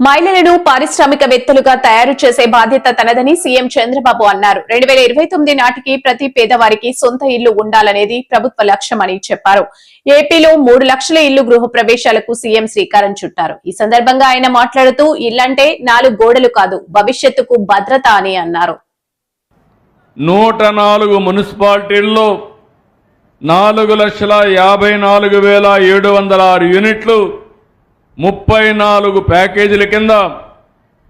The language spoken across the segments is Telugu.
మహిళలను పారిశ్రామికవేత్తలుగా తయారు చేసే బాధ్యత తనదని సీఎం చంద్రబాబు అన్నారు. రెండు వేల ఇరవై తొమ్మిది నాటికి ప్రతి పేదవారికి సొంత ఇల్లు ఉండాలనేది ప్రభుత్వ లక్ష్యమని చెప్పారు. ఏపీలో మూడు లక్షల ఇల్లు గృహ ప్రవేశాలకు సీఎం శ్రీకారం చుట్టారు. ఈ సందర్భంగా ఆయన మాట్లాడుతూ ఇల్లంటే నాలుగు గోడలు కాదు భవిష్యత్తుకు భద్రత అని అన్నారు. నూట నాలుగు మున్సిపాలిటీల్లో నాలుగు లక్షల యాభై నాలుగు వేల ఏడు వందల ఆరు యూనిట్లు ముప్పై నాలుగు ప్యాకేజీల కింద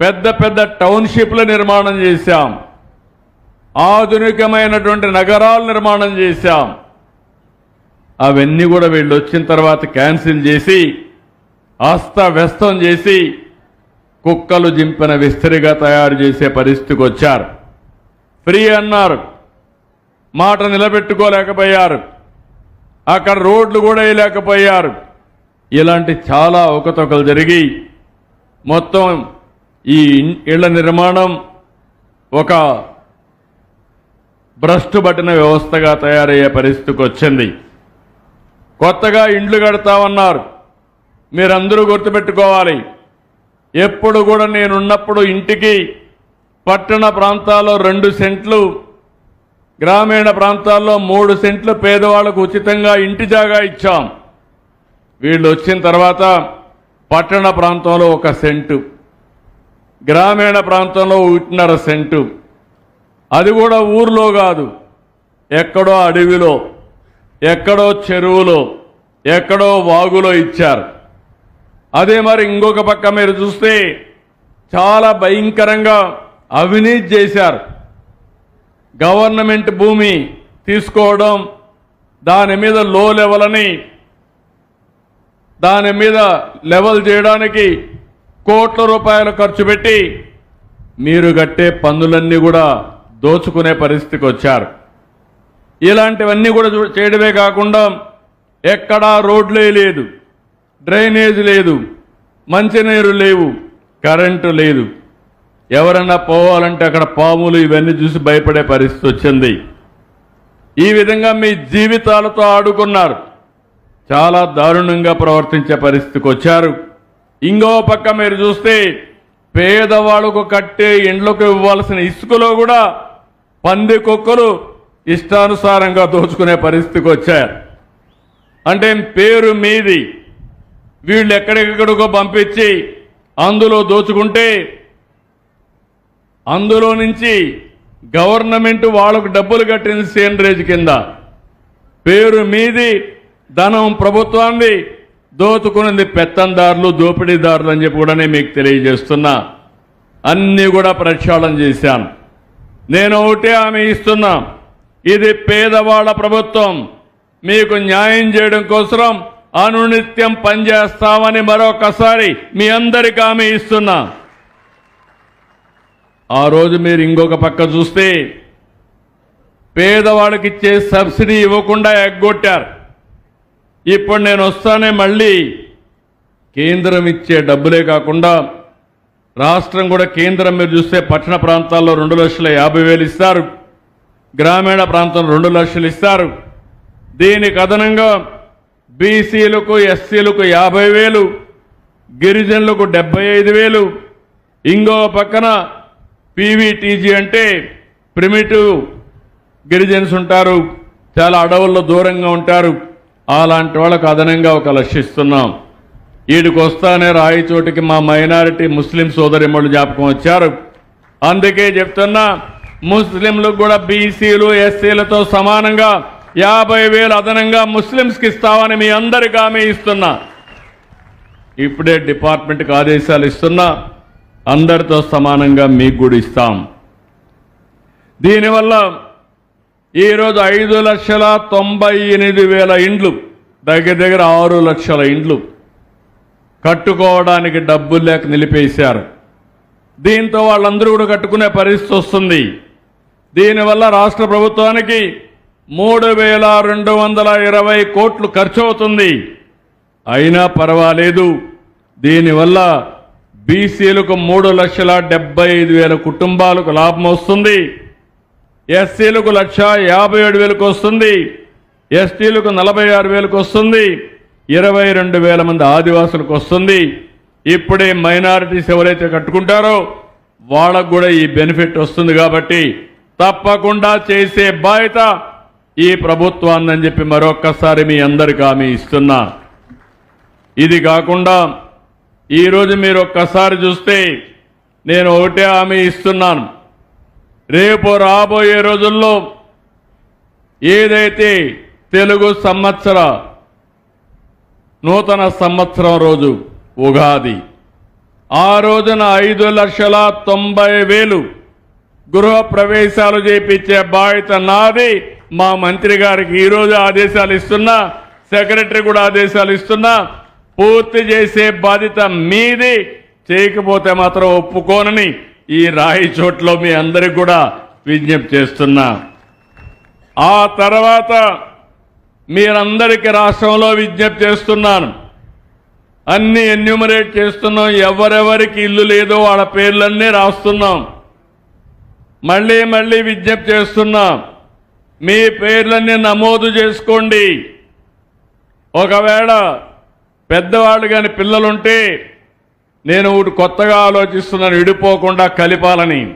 పెద్ద పెద్ద టౌన్షిప్ల నిర్మాణం చేశాం. ఆధునికమైనటువంటి నగరాలు నిర్మాణం చేశాం. అవన్నీ కూడా వీళ్ళు వచ్చిన తర్వాత క్యాన్సిల్ చేసి అస్తవ్యస్తం చేసి కుక్కలు జింపిన విస్తరిగా తయారు చేసే పరిస్థితికి వచ్చారు. ఫ్రీ అన్నారు. మాట నిలబెట్టుకోలేకపోయారు. అక్కడ రోడ్లు కూడా వేయలేకపోయారు. ఇలాంటి చాలా అవకతవకలు జరిగి మొత్తం ఈ ఇళ్ళ నిర్మాణం ఒక భ్రష్టు పట్టిన వ్యవస్థగా తయారయ్యే పరిస్థితికి వచ్చింది. కొత్తగా ఇండ్లు కడతామన్నారు. మీరందరూ గుర్తుపెట్టుకోవాలి. ఎప్పుడు కూడా నేనున్నప్పుడు ఇంటికి పట్టణ ప్రాంతాల్లో రెండు సెంట్లు గ్రామీణ ప్రాంతాల్లో మూడు సెంట్లు పేదవాళ్ళకు ఉచితంగా ఇంటి జాగా ఇచ్చాం. వీళ్ళు వచ్చిన తర్వాత పట్టణ ప్రాంతంలో ఒక సెంటు గ్రామీణ ప్రాంతంలో ఒకటిన్నర సెంటు. అది కూడా ఊర్లో కాదు ఎక్కడో అడవిలో ఎక్కడో చెరువులో ఎక్కడో వాగులో ఇచ్చారు. అదే మరి ఇంకొక పక్క మీరు చూస్తే చాలా భయంకరంగా అవినీతి చేశారు. గవర్నమెంట్ భూమి తీసుకోవడం దాని మీద లో లెవెల్ అని దాని మీద లెవెల్ చేయడానికి కోట్ల రూపాయలు ఖర్చు పెట్టి మీరు కట్టే పన్నులన్నీ కూడా దోచుకునే పరిస్థితికి వచ్చారు. ఇలాంటివన్నీ కూడా చూ- చేయడమే కాకుండా ఎక్కడా రోడ్లే లేదు డ్రైనేజ్ లేదు మంచినీరు లేవు కరెంటు లేదు. ఎవరన్నా పోవాలంటే అక్కడ పాములు ఇవన్నీ చూసి భయపడే పరిస్థితి వచ్చింది. ఈ విధంగా మీ జీవితాలతో ఆడుకున్నారు. చాలా దారుణంగా ప్రవర్తించే పరిస్థితికి వచ్చారు. ఇంకో పక్క మీరు చూస్తే పేదవాళ్ళకు కట్టే ఇండ్లకు ఇవ్వాల్సిన ఇసుకలో కూడా పంది కుక్కలు ఇష్టానుసారంగా దోచుకునే పరిస్థితికి వచ్చారు. అంటే పేరు మీది. వీళ్ళు ఎక్కడెక్కడికో పంపించి అందులో దోచుకుంటే అందులో నుంచి గవర్నమెంట్ వాళ్ళకు డబ్బులు కట్టింది సేంద్రేజ్ కింద. పేరు మీది ధనం ప్రభుత్వాన్ని దోచుకున్నది పెత్తందారులు దోపిడీదారులు అని చెప్పి కూడా నేను మీకు తెలియజేస్తున్నా. అన్నీ కూడా ప్రక్షాళన చేశాను. నేను ఒకటే ఆమె ఇస్తున్నా. ఇది పేదవాళ్ళ ప్రభుత్వం. మీకు న్యాయం చేయడం కోసం అనునిత్యం పనిచేస్తామని మరొకసారి మీ అందరికీ ఆమె ఇస్తున్నా. ఆ రోజు మీరు ఇంకొక పక్క చూస్తే పేదవాళ్ళకి ఇచ్చే సబ్సిడీ ఇవ్వకుండా ఎగ్గొట్టారు. ఇప్పుడు నేను వస్తానే మళ్ళీ. కేంద్రం ఇచ్చే డబ్బులే కాకుండా రాష్ట్రం కూడా కేంద్రం మీరు చూస్తే పట్టణ ప్రాంతాల్లో రెండు లక్షల యాభై వేలు ఇస్తారు. గ్రామీణ ప్రాంతంలో రెండు లక్షలు ఇస్తారు. దీనికి అదనంగా బీసీలకు ఎస్సీలకు యాభై వేలు గిరిజనులకు డెబ్బై ఐదు వేలు. ఇంకో పక్కన పీవీటీజీ అంటే ప్రిమిటివ్ గిరిజన్స్ ఉంటారు. చాలా అడవుల్లో దూరంగా ఉంటారు. అలాంటి వాళ్ళకు అదనంగా ఒక లక్షిస్తున్నాం వీడికి వస్తానే రాయి చోటికి మా మైనారిటీ ముస్లిం సోదరిమ్మలు జ్ఞాపకం వచ్చారు. అందుకే చెప్తున్నా ముస్లింలకు కూడా బీసీలు ఎస్సీలతో సమానంగా యాభై వేలు అదనంగా ముస్లింస్కి ఇస్తామని మీ అందరికీ హామీ ఇస్తున్నా. ఇప్పుడే డిపార్ట్మెంట్కి ఆదేశాలు ఇస్తున్నా అందరితో సమానంగా మీకు కూడా ఇస్తాం. దీనివల్ల ఈరోజు ఐదు లక్షల తొంభై ఎనిమిది వేల ఇండ్లు దగ్గర దగ్గర ఆరు లక్షల ఇండ్లు కట్టుకోవడానికి డబ్బులు లేక నిలిపేశారు. దీంతో వాళ్ళందరూ కూడా కట్టుకునే పరిస్థితి వస్తుంది. దీనివల్ల రాష్ట్ర ప్రభుత్వానికి మూడు వేల రెండు వందల ఇరవై కోట్లు ఖర్చు అవుతుంది అయినా పర్వాలేదు. దీనివల్ల బీసీలకు మూడు లక్షల డెబ్బై ఐదు వేల కుటుంబాలకు లాభం వస్తుంది. ఎస్సీలకు లక్ష యాభై ఏడు వేలకు వస్తుంది. ఎస్టీలకు నలభై ఆరు వేలకు వస్తుంది. ఇరవై రెండు వేల మంది ఆదివాసులకు వస్తుంది. ఇప్పుడే మైనారిటీస్ ఎవరైతే కట్టుకుంటారో వాళ్ళకు కూడా ఈ బెనిఫిట్ వస్తుంది కాబట్టి తప్పకుండా చేసే బాధ్యత ఈ ప్రభుత్వాన్ని చెప్పి మరొక్కసారి మీ అందరికి హామీ ఇస్తున్నా. ఇది కాకుండా ఈరోజు మీరు ఒక్కసారి చూస్తే నేను ఒకటే హామీ ఇస్తున్నాను. రేపు రాబోయే రోజుల్లో ఏదైతే తెలుగు సంవత్సర నూతన సంవత్సరం రోజు ఉగాది ఆ రోజున ఐదు లక్షల తొంభై వేలు గృహ ప్రవేశాలు చేపించే బాధ్యత నాది. మా మంత్రి గారికి ఈరోజు ఆదేశాలు ఇస్తున్నా సెక్రటరీ కూడా ఆదేశాలు ఇస్తున్నా పూర్తి చేసే బాధ్యత మీది. చేయకపోతే మాత్రం ఒప్పుకోనని ఈ రాయి చోట్లో మీ అందరికి కూడా విజ్ఞప్తి చేస్తున్నా. ఆ తర్వాత మీరందరికీ రాష్ట్రంలో విజ్ఞప్తి చేస్తున్నాను. అన్ని ఎన్యూమరేట్ చేస్తున్నాం. ఎవరెవరికి ఇల్లు లేదో వాళ్ళ పేర్లన్నీ రాస్తున్నాం. మళ్ళీ మళ్ళీ విజ్ఞప్తి చేస్తున్నాం. మీ పేర్లన్నీ నమోదు చేసుకోండి. ఒకవేళ పెద్దవాళ్ళు కానీ పిల్లలుంటే నేను ఒకటి కొత్తగా ఆలోచిస్తున్నాను విడిపోకుండా కలిపాలని.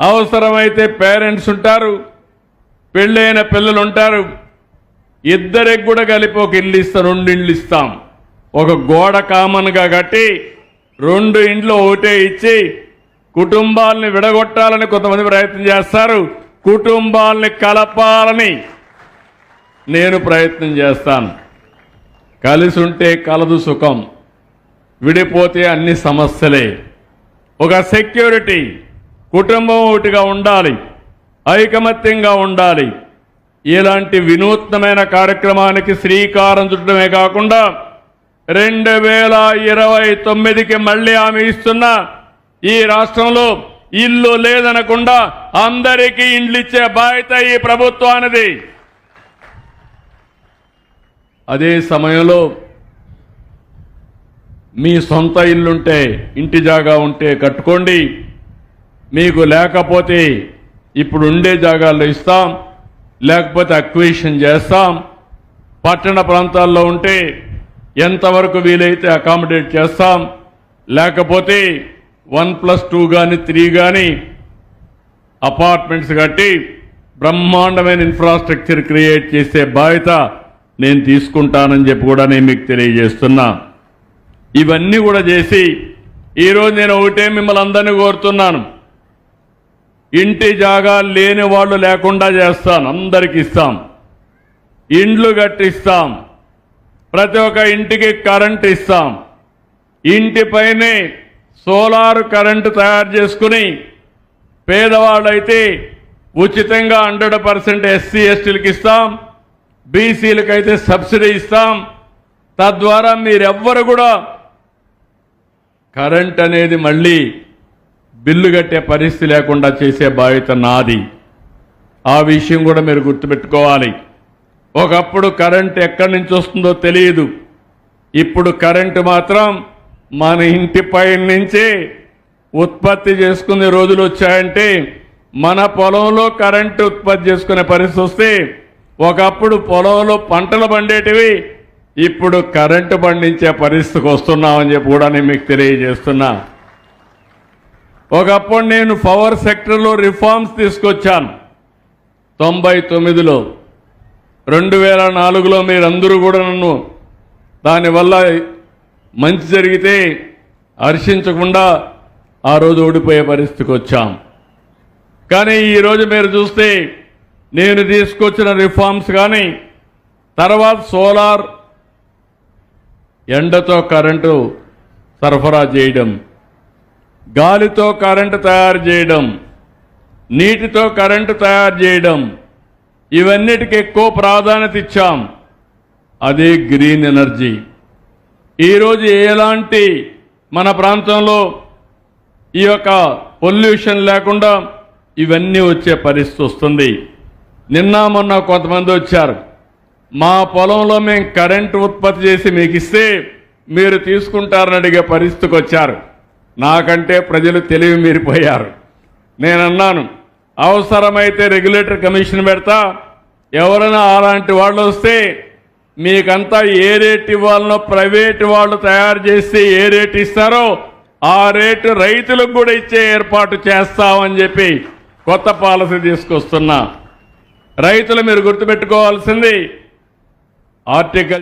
అవసరమైతే పేరెంట్స్ ఉంటారు పెళ్ళైన పిల్లలు ఉంటారు ఇద్దరికి కూడా కలిపి ఒక ఇల్లు ఇస్తాం రెండు ఇండ్లు ఇస్తాం. ఒక గోడ కామన్గా కట్టి రెండు ఇండ్లు ఒకటే ఇచ్చి కుటుంబాలని విడగొట్టాలని కొంతమంది ప్రయత్నం చేస్తారు. కుటుంబాలని కలపాలని నేను ప్రయత్నం చేస్తాను. కలిసి ఉంటే కలదు సుఖం. విడిపోతే అన్ని సమస్యలే. ఒక సెక్యూరిటీ కుటుంబం ఒకటిగా ఉండాలి. ఐకమత్యంగా ఉండాలి. ఇలాంటి వినూత్నమైన కార్యక్రమానికి శ్రీకారం చుట్టడమే కాకుండా రెండు వేల ఇరవై తొమ్మిదికి మళ్ళీ ఆమె ఇస్తున్న ఈ రాష్ట్రంలో ఇల్లు లేదనకుండా అందరికీ ఇండ్లు ఇచ్చే బాధ్యత ఈ ప్రభుత్వానిది. అదే సమయంలో మీ సొంత ఇల్లుంటే ఇంటి జాగా ఉంటే కట్టుకోండి. మీకు లేకపోతే ఇప్పుడు ఉండే జాగాల్లో ఇస్తాం. లేకపోతే అక్విజిషన్ చేస్తాం. పట్టణ ప్రాంతాల్లో ఉంటే ఎంతవరకు వీలైతే అకామిడేట్ చేస్తాం. లేకపోతే వన్ ప్లస్ టూ కానీ త్రీ కానీ అపార్ట్మెంట్స్ కట్టి బ్రహ్మాండమైన ఇన్ఫ్రాస్ట్రక్చర్ క్రియేట్ చేసే బాధ్యత నేను తీసుకుంటానని చెప్పి కూడా నేను మీకు తెలియజేస్తున్నా. ఇవన్నీ కూడా చేసి ఈరోజు నేను ఒకటే మిమ్మల్ని అందరినీ కోరుతున్నాను. ఇంటి జాగా లేని వాళ్ళు లేకుండా చేస్తాను. అందరికి ఇస్తాం. ఇండ్లు కట్టిస్తాం. ప్రతి ఒక్క ఇంటికి కరెంట్ ఇస్తాం. ఇంటిపైనే సోలార్ కరెంటు తయారు చేసుకుని పేదవాళ్ళైతే ఉచితంగా హండ్రెడ్ పర్సెంట్ ఎస్సీ ఎస్టీలకు ఇస్తాం. బీసీలకైతే సబ్సిడీ ఇస్తాం. తద్వారా మీరెవ్వరు కూడా కరెంట్ అనేది మళ్ళీ బిల్లు కట్టే పరిస్థితి లేకుండా చేసే బాధ్యత నాది. ఆ విషయం కూడా మీరు గుర్తుపెట్టుకోవాలి. ఒకప్పుడు కరెంట్ ఎక్కడి నుంచి వస్తుందో తెలియదు. ఇప్పుడు కరెంటు మాత్రం మన ఇంటి పైన నుంచే ఉత్పత్తి చేసుకునే రోజులు వచ్చాయంటే మన పొలంలో కరెంటు ఉత్పత్తి చేసుకునే పరిస్థితి వస్తే ఒకప్పుడు పొలంలో పంటలు పండేటివి ఇప్పుడు కరెంటు పండించే పరిస్థితికి వస్తున్నామని చెప్పి కూడా నేను మీకు తెలియజేస్తున్నా. ఒకప్పుడు నేను పవర్ సెక్టర్లో రిఫార్మ్స్ తీసుకొచ్చాను. తొంభై తొమ్మిదిలో. రెండు వేల నాలుగులో మీరందరూ కూడా నన్ను దానివల్ల మంచి జరిగితే హర్షించకుండా ఆ రోజు ఓడిపోయే పరిస్థితికి వచ్చాం. కానీ ఈరోజు మీరు చూస్తే నేను తీసుకొచ్చిన రిఫార్మ్స్ కానీ తర్వాత సోలార్ ఎండతో కరెంటు సరఫరా చేయడం గాలితో కరెంటు తయారు చేయడం నీటితో కరెంటు తయారు చేయడం ఇవన్నిటికి ఎక్కువ ప్రాధాన్యత ఇచ్చాం. అదే గ్రీన్ ఎనర్జీ. ఈరోజు ఎలాంటి మన ప్రాంతంలో ఈ యొక్క పొల్యూషన్ లేకుండా ఇవన్నీ వచ్చే పరిస్థితి వస్తుంది. నిన్న మొన్న కొంతమంది వచ్చారు. మా పొలంలో మేము కరెంటు ఉత్పత్తి చేసి మీకు ఇస్తే మీరు తీసుకుంటారని అడిగే పరిస్థితికి వచ్చారు. నాకంటే ప్రజలు తెలివి మీరిపోయారు. నేను అన్నాను అవసరమైతే రెగ్యులేటర్ కమిషన్ పెడతా. ఎవరైనా అలాంటి వాళ్ళు వస్తే మీకంతా ఏ రేటు ఇవ్వాలనో ప్రైవేట్ వాళ్ళు తయారు చేసి ఏ రేటు ఇస్తారో ఆ రేటు రైతులకు కూడా ఇచ్చే ఏర్పాటు చేస్తామని చెప్పి కొత్త పాలసీ తీసుకొస్తున్నా. రైతులు మీరు గుర్తుపెట్టుకోవాల్సింది ആർട്ടിക്കൽ